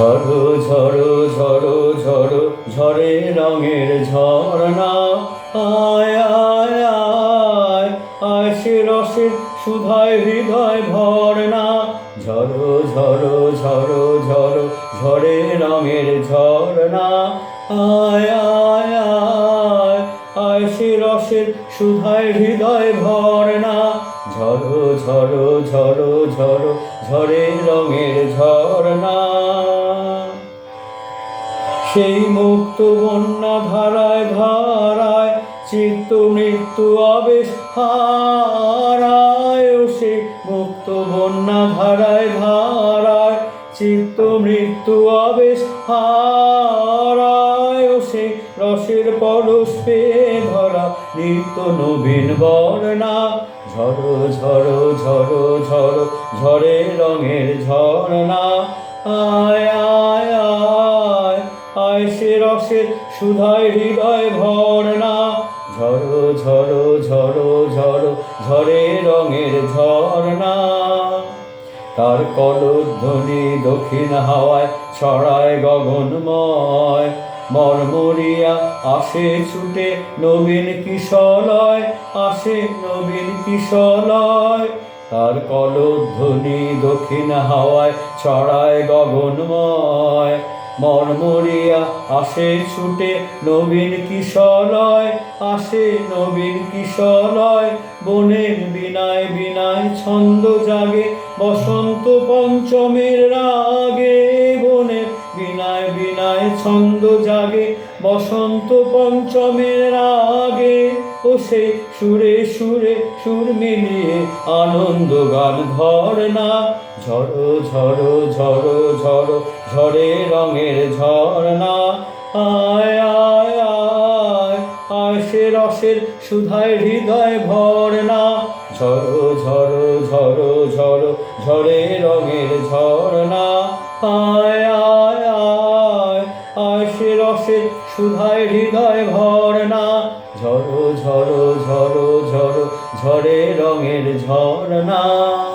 ঝড়ো ঝড়ো ঝড়ো ঝড়ো, ঝড়ে রঙের ঝরনা আয় আয় আয় আয় সে রসের সুধায় হৃদয় ভরনা ঝড়ো ঝড়ো ঝড়ো ঝড়ো, ঝড়ে রঙের ঝরনা আয় আয় আয় আয় সে রসের সুধায় হৃদয় ভরনা ঝড়ো ঝড়ো ঝড়ো ঝড়ো, ঝড়ে রঙের ঝরনা সেই মুক্ত বন্যা ধারায় ধারায়, চিত্ত মৃত্যু আবেশ হারায় সে মুক্ত বন্যা ধারায় ধারায়, চিত্ত মৃত্যু আবেশ হারায় সে রসের পরশ পেয়ে ধরা নিত্য নবীন বর্ণা। ঝড়ো ঝড়ো ঝড়ো ঝড়ো ঝড়ে রঙের আয় আয়। সে সুধায় হৃদয় ভরনা ঝড়ো ঝড়ো ঝড়ো ঝড়ো ঝড়ে রঙের ঝরনা তার কলধ্বনি দক্ষিণ হাওয়ায় ছড়ায় গগনময়। মরমরিয়া আসে ছুটে নবীন কিশলয়, আসে নবীন কিশলয়। তার কলধ্বনি দক্ষিণ হাওয়ায় ছড়ায় গগনময়। মরমরিয়া আসে ছুটে নবীন কিশলয় আসে নবীন কিশলয় বনের বিনায় বিনায় ছন্দ জাগে, বসন্ত পঞ্চমের রাগে। ছন্দ জাগে, বসন্ত পঞ্চমের রাগে ও সে সুরে সুরে সুর মিলিয়ে আনন্দ গান ধর না ঝড়ো ঝড়ো ঝড়ো ঝড়ো ঝড়ে রঙের ঝরনা আয় আয় আয় আয় সে রসের সুধায় হৃদয় ভরনা ঝড়ো ঝড়ো ঝড়ো ঝড়ো ঝড়ে রঙের ঝরনা আয় আয় সে রসের সুধায় হৃদয় ভর না ঝড়ো ঝড়ো ঝড়ো ঝড়ো ঝরে রঙের ঝরনা।